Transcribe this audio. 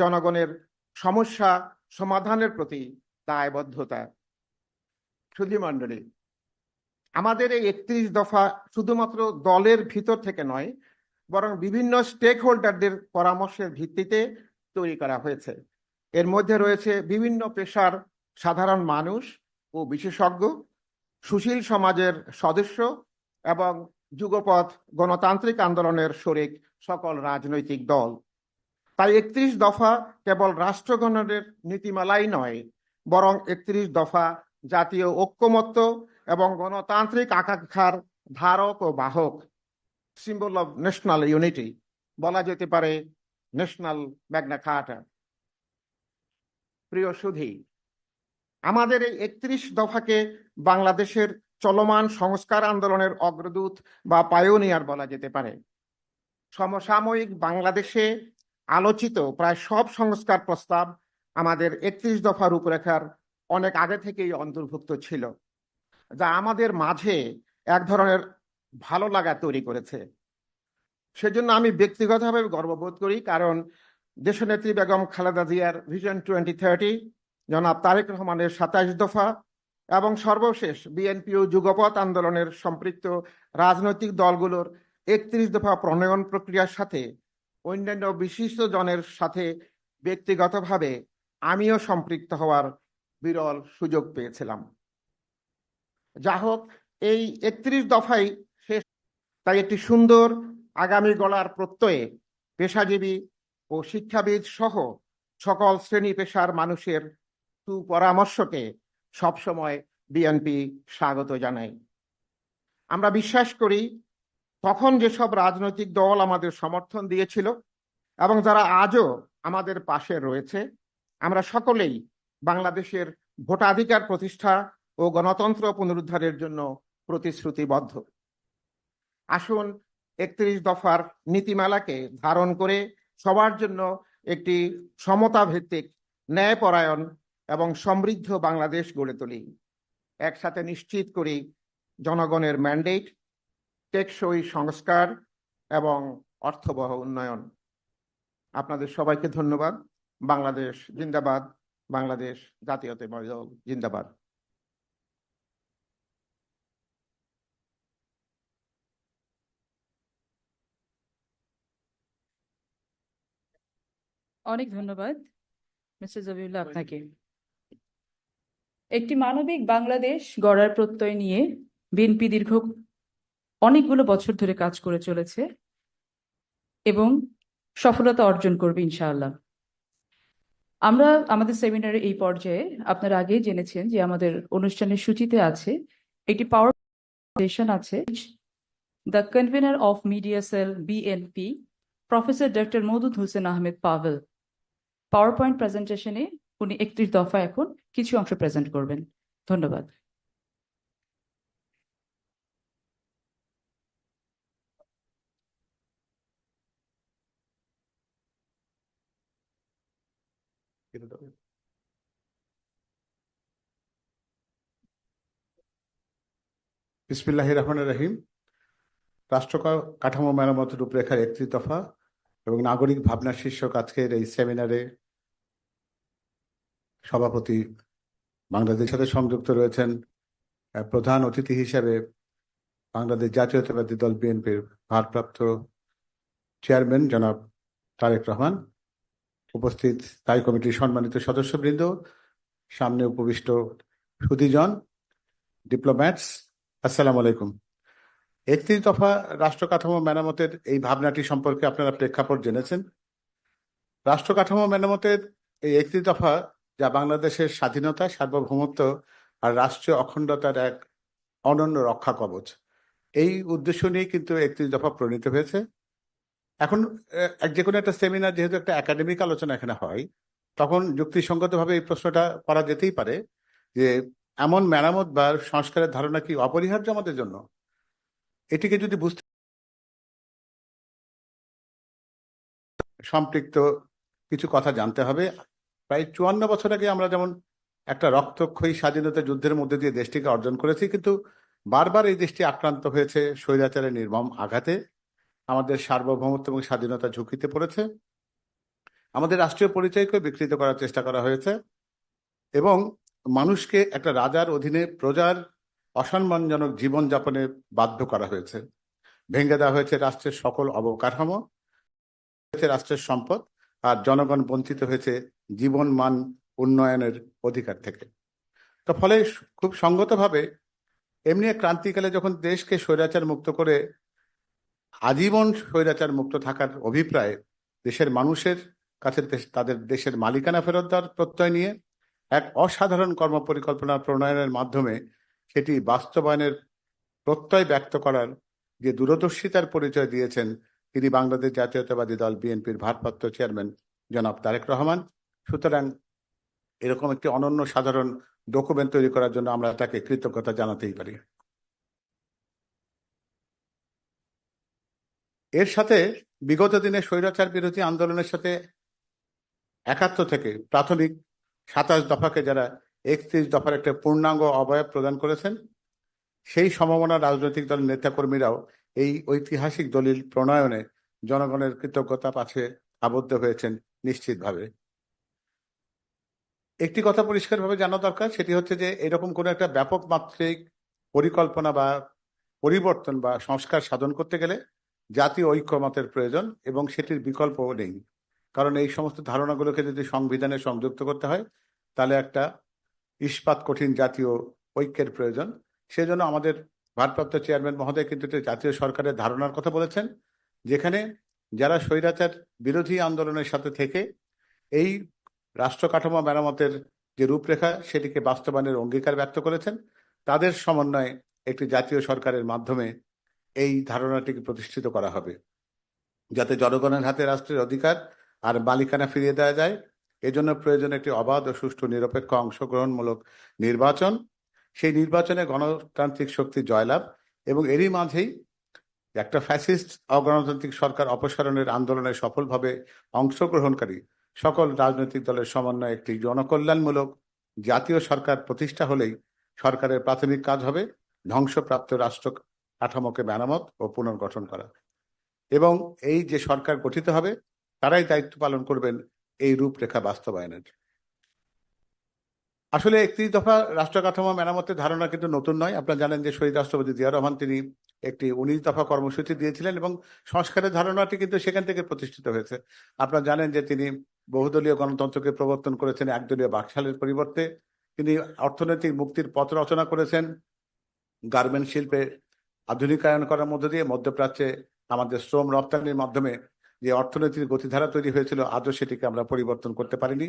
জনগণের সমস্যা সমাধানের প্রতি দায়বদ্ধতা। সুধী মণ্ডলী, আমাদের এই একত্রিশ দফা শুধুমাত্র দলের ভিতর থেকে নয়, বরং বিভিন্ন স্টেক হোল্ডারদের পরামর্শের ভিত্তিতে তৈরি করা হয়েছে। এর মধ্যে রয়েছে বিভিন্ন পেশার সাধারণ মানুষ ও বিশেষজ্ঞ, সুশীল সমাজের সদস্য এবং যুগপথ গণতান্ত্রিক আন্দোলনের শরিক সকল রাজনৈতিক দল। তাই একত্রিশ দফা কেবল রাষ্ট্রগণের নীতিমালাই নয়, বরং একত্রিশ দফা জাতীয় ঐক্যমত্য এবং গণতান্ত্রিক আকাঙ্ক্ষার ধারক ও বাহক সিম্বল অফ ন্যাশনাল ইউনিটি বলা যেতে পারে ন্যাশনাল ম্যাগনা কার্টা প্রিয় সুধী, আমাদের এই একত্রিশ দফাকে বাংলাদেশের চলমান সংস্কার আন্দোলনের অগ্রদূত বা পায়োনিয়ার বলা যেতে পারে। সমসাময়িক বাংলাদেশে আলোচিত প্রায় সব সংস্কার প্রস্তাব আমাদের একত্রিশ দফা রূপরেখার অনেক আগে থেকেই অন্তর্ভুক্ত ছিল, যা আমাদের মাঝে এক ধরনের ভালো লাগা তৈরি করেছে। সেজন্য আমি ব্যক্তিগতভাবে গর্ববোধ করি, কারণ দেশনেত্রী বেগম খালেদা জিয়ার ভিশন টোয়েন্টি থার্টি জনাব তারেক রহমানের সাতাইশ দফা এবং সর্বশেষ বিএনপি ও যুগপথ আন্দোলনের সম্পৃক্ত রাজনৈতিক দলগুলোর একত্রিশ দফা প্রণয়ন প্রক্রিয়ার সাথে অন্যান্য বিশিষ্ট জনের সাথে ব্যক্তিগতভাবে আমিও সম্পৃক্ত হওয়ার বিরল সুযোগ পেয়েছিলাম। যা হোক, এই একত্রিশ দফাই শেষ। তাই একটি সুন্দর আগামী গলার প্রত্যয়ে পেশাজীবী ও শিক্ষাবিদ সহ সকল শ্রেণি পেশার মানুষের সুপরামর্শকে সবসময় বিএনপি স্বাগত জানাই। আমরা বিশ্বাস করি তখন যেসব রাজনৈতিক দল আমাদের সমর্থন দিয়েছিল এবং যারা আজও আমাদের পাশে রয়েছে, আমরা সকলেই বাংলাদেশের ভোটাধিকার প্রতিষ্ঠা ও গণতন্ত্র পুনরুদ্ধারের জন্য প্রতিশ্রুতিবদ্ধ। আসুন একত্রিশ দফার নীতিমালাকে ধারণ করে সবার জন্য একটি সমতা ভিত্তিক ন্যায়পরায়ণ এবং সমৃদ্ধ বাংলাদেশ গড়ে তুলি। একসাথে নিশ্চিত করি জনগণের ম্যান্ডেট টেকসই সংস্কার এবং অর্থবহ উন্নয়ন। আপনাদের সবাইকে ধন্যবাদ। বাংলাদেশ জিন্দাবাদ। বাংলাদেশ জাতীয়তাবাদী দল জিন্দাবাদ। অনেক ধন্যবাদ মিস্টার জবিউল্লাহ আপনাকে। একটি মানবিক বাংলাদেশ গড়ার প্রত্যয় নিয়ে বিএনপি দীর্ঘ অনেকগুলো বছর ধরে কাজ করে চলেছে এবং সফলতা অর্জন করবে ইনশাআল্লাহ। আমরা আমাদের সেমিনারের এই পর্যায়ে আপনারা আগেই জেনেছেন যে আমাদের অনুষ্ঠানের সূচিতে আছে একটি পাওয়ার আছে the convenor of media cell BNP professor doctor Moudud Hossain Ahmed Pavel power point প্রেজেন্টেশনে উনি একত্রিশ দফা এখন কিছু অংশ প্রেজেন্ট করবেন। ধন্যবাদ। বিসমিল্লাহ রহমান রহিম। রাষ্ট্র কাঠামো মেরামত রূপরেখার একত্রিশ দফা এবং নাগরিক ভাবনা শীর্ষক আজকের এই সেমিনারে সভাপতি বাংলাদেশের সাথে সংযুক্ত রয়েছেন প্রধান অতিথি হিসেবে বাংলাদেশ জাতীয়তাবাদী দল বিএনপির ভারপ্রাপ্ত চেয়ারম্যান জনাব তারেক রহমান। উপস্থিত স্থায়ী কমিটির সম্মানিত সদস্যবৃন্দ, সামনে উপবিষ্ট সুধীজন ডিপ্লোম্যাটস আসসালামু আলাইকুম। একত্রিশ দফা রাষ্ট্র কাঠামো মেরামতের এই ভাবনাটি সম্পর্কে আপনারা প্রেক্ষাপট জেনেছেন। রাষ্ট্র কাঠামো মেরামতের এই একত্রিশ দফা যা বাংলাদেশের স্বাধীনতা, সার্বভৌমত্ব আর রাষ্ট্রীয় অখণ্ডতার এক অনন্য রক্ষা কবচ। এই উদ্দেশ্য নিয়ে কিন্তু একত্রিশ দফা প্রণীত হয়েছে। এখন যে কোনো একটা সেমিনার যেহেতু একটা একাডেমিক আলোচনা এখানে হয়, তখন যুক্তিসঙ্গতভাবে এই প্রশ্নটা করা যেতেই পারে যে এমন মেরামত বা সংস্কারের ধারণা কি অপরিহার্য আমাদের জন্য? এটিকে যদি বুঝতে সম্পৃক্ত কিছু কথা জানতে হবে। প্রায় চুয়ান্ন বছর আগে আমরা যেমন একটা রক্তক্ষয়ী স্বাধীনতা যুদ্ধের মধ্যে দিয়ে দেশটিকে অর্জন করেছি, কিন্তু বারবার এই দেশটি আক্রান্ত হয়েছে স্বৈরাচারের নির্মম আঘাতে। আমাদের সার্বভৌমত্ব এবং স্বাধীনতা ঝুঁকিতে পড়েছে। আমাদের রাষ্ট্রীয় পরিচয়কে বিকৃত করার চেষ্টা করা হয়েছে এবং মানুষকে একটা রাজার অধীনে প্রজার অসম্মানজনক জীবনযাপনে বাধ্য করা হয়েছে। ভেঙে দেওয়া হয়েছে রাষ্ট্রের সকল অবকাঠামো, হয়েছে রাষ্ট্রের সম্পদ, আর জনগণ বঞ্চিত হয়েছে জীবন মান উন্নয়নের অধিকার থেকে। তো ফলে খুব সঙ্গতভাবে এমনি ক্রান্তিকালে যখন দেশকে স্বৈরাচার মুক্ত করে আজীবন স্বৈরাচার মুক্ত থাকার অভিপ্রায় দেশের মানুষের কাছে তাদের দেশের মালিকানা ফেরত দেওয়ার প্রত্যয় নিয়ে এক অসাধারণ কর্মপরিকল্পনা প্রণয়নের মাধ্যমে সেটি বাস্তবায়নের প্রত্যয় ব্যক্ত করার যে দূরদর্শিতার পরিচয় দিয়েছেন তিনি বাংলাদেশ জাতীয়তাবাদী দল বিএনপির ভারপ্রাপ্ত চেয়ারম্যান জনাব তারেক রহমান। সুতরাং এরকম একটি অনন্য সাধারণ ডকুমেন্ট তৈরি করার জন্য আমরা তাকে কৃতজ্ঞতা জানাতেই পারি। এর সাথে বিগত দিনে স্বৈরাচার বিরোধী আন্দোলনের সাথে একাত্তর থেকে প্রাথমিক সাতাশ দফাকে যারা একত্রিশ দফার একটা পূর্ণাঙ্গ অবয়ব প্রদান করেছেন, সেই সম্ভাবনা রাজনৈতিক দলের নেতাকর্মীরাও এই ঐতিহাসিক দলিল প্রণয়নে জনগণের কৃতজ্ঞতা পাশে আবদ্ধ হয়েছেন নিশ্চিতভাবে। একটি কথা পরিষ্কারভাবে জানা দরকার, সেটি হচ্ছে যে এরকম কোনো একটা ব্যাপক মাত্রিক পরিকল্পনা বা পরিবর্তন বা সংস্কার সাধন করতে গেলে জাতীয় ঐক্যমতের প্রয়োজন এবং সেটির বিকল্পও নেই। কারণ এই সমস্ত ধারণাগুলোকে যদি সংবিধানে সংযুক্ত করতে হয়, তাহলে একটা ইস্পাত কঠিন জাতীয় ঐক্যের প্রয়োজন। সেজন্য আমাদের ভারপ্রাপ্ত চেয়ারম্যান মহোদয় কিন্তু জাতীয় সরকারের ধারণার কথা বলেছেন, যেখানে যারা স্বৈরাচার বিরোধী আন্দোলনের সাথে থেকে এই রাষ্ট্র কাঠামো মেরামতের যে রূপরেখা, সেটিকে বাস্তবায়নের অঙ্গীকার ব্যক্ত করেছেন, তাদের সমন্বয়ে একটি জাতীয় সরকারের মাধ্যমে এই ধারণাটিকে প্রতিষ্ঠিত করা হবে। যাতে জনগণের হাতে রাষ্ট্রের অধিকার আর মালিকানা ফিরিয়ে দেওয়া যায়, এজন্য প্রয়োজন একটি অবাধ ও সুষ্ঠু নিরপেক্ষ অংশগ্রহণমূলক নির্বাচন। সেই নির্বাচনে গণতান্ত্রিক শক্তি জয়লাভ এবং এরই মাঝেই একটা ফ্যাসিস্ট অগণতান্ত্রিক সরকার অপসারণের আন্দোলনে সফলভাবে অংশগ্রহণকারী সকল রাজনৈতিক দলের সমন্বয়ে একটি জনকল্যাণমূলক জাতীয় সরকার প্রতিষ্ঠা হলেই সরকারের প্রাথমিক কাজ হবে, ধ্বংসপ্রাপ্ত রাষ্ট্র কাঠামোকে মেরামত ও পুনর্গঠন করা। এবং এই যে সরকার গঠিত হবে, তারাই দায়িত্ব পালন করবেন এই রূপরেখা বাস্তবায়নের। আসলে একত্রিশ দফা রাষ্ট্র কাঠামো মেরামতের ধারণা কিন্তু নতুন নয়। আপনারা জানেন যে শহীদ রাষ্ট্রপতি জিয়া রহমান তিনি একটি উনিশ দফা কর্মসূচি দিয়েছিলেন এবং সংস্কারের ধারণাটি কিন্তু সেখান থেকে প্রতিষ্ঠিত হয়েছে। আপনারা জানেন যে তিনি বহুদলীয় গণতন্ত্রকে প্রবর্তন করেছেন, একদলীয় বাকশালের পরিবর্তে। তিনি অর্থনৈতিক মুক্তির পথ রচনা করেছেন গার্মেন্ট শিল্পে আধুনিকায়ন করার মধ্য দিয়ে মধ্যপ্রাচ্যে আমাদের শ্রম রপ্তানির মাধ্যমে যে অর্থনৈতিক গতিধারা তৈরি হয়েছিল, আজও সেটিকে আমরা পরিবর্তন করতে পারিনি।